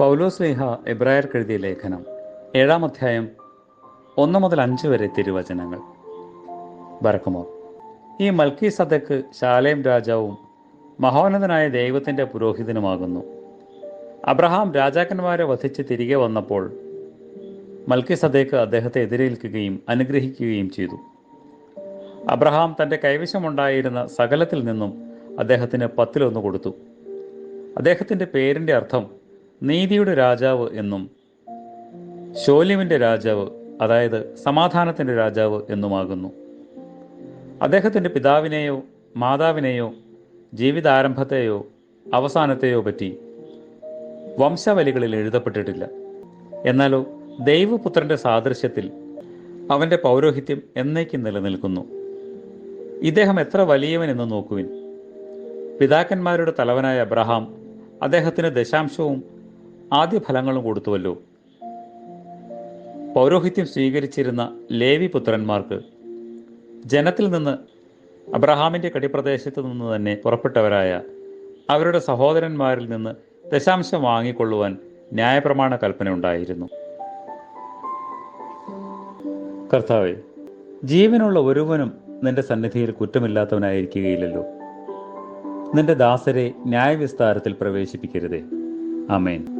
പൗലോസ്ലേഹ എബ്രായർ എഴുതിയ ലേഖനം ഏഴാം അധ്യായം ഒന്ന് മുതൽ അഞ്ച് വരെ തിരുവചനങ്ങൾ. ബറക്കുമോ ഈ മൽക്കി സദക്ക് ശാലേം രാജാവും മഹോന്നതനായ ദൈവത്തിന്റെ പുരോഹിതനുമാകുന്നു. അബ്രഹാം രാജാക്കന്മാരെ വധിച്ച് തിരികെ വന്നപ്പോൾ മൽക്കി സദേക്ക് അദ്ദേഹത്തെ എതിരേൽക്കുകയും അനുഗ്രഹിക്കുകയും ചെയ്തു. അബ്രഹാം തന്റെ കൈവശമുണ്ടായിരുന്ന സകലത്തിൽ നിന്നും അദ്ദേഹത്തിന് പത്തിലൊന്ന് കൊടുത്തു. അദ്ദേഹത്തിന്റെ പേരിന്റെ അർത്ഥം നീതിയുടെ രാജാവ് എന്നും ശോല്യമിന്റെ രാജാവ് അതായത് സമാധാനത്തിന്റെ രാജാവ് എന്നുമാകുന്നു. അദ്ദേഹത്തിന്റെ പിതാവിനെയോ മാതാവിനെയോ ജീവിതാരംഭത്തെയോ അവസാനത്തെയോ പറ്റി വംശവലികളിൽ എഴുതപ്പെട്ടിട്ടില്ല. എന്നാലോ ദൈവപുത്രന്റെ സാദൃശ്യത്തിൽ അവന്റെ പൗരോഹിത്യം എന്നേക്കും നിലനിൽക്കുന്നു. ഇദ്ദേഹം എത്ര വലിയവനെന്ന് നോക്കുവിൻ. പിതാക്കന്മാരുടെ തലവനായ അബ്രഹാം അദ്ദേഹത്തിന് ദശാംശവും ആദ്യ ഫലങ്ങളും കൊടുത്തുവല്ലോ. പൗരോഹിത്യം സ്വീകരിച്ചിരുന്ന ലേവി പുത്രന്മാർക്ക് ജനത്തിൽ നിന്ന് അബ്രഹാമിന്റെ കടിപ്രദേശത്തു നിന്ന് തന്നെ പുറപ്പെട്ടവരായ അവരുടെ സഹോദരന്മാരിൽ നിന്ന് ദശാംശം വാങ്ങിക്കൊള്ളുവാൻ ന്യായപ്രമാണ കൽപ്പന ഉണ്ടായിരുന്നു. കർത്താവെ ജീവനുള്ള ഒരുവനും നിന്റെ സന്നിധിയിൽ കുറ്റമില്ലാത്തവനായിരിക്കുകയില്ലല്ലോ. നിന്റെ ദാസരെ ന്യായവിസ്താരത്തിൽ പ്രവേശിപ്പിക്കരുതേ. അമേൻ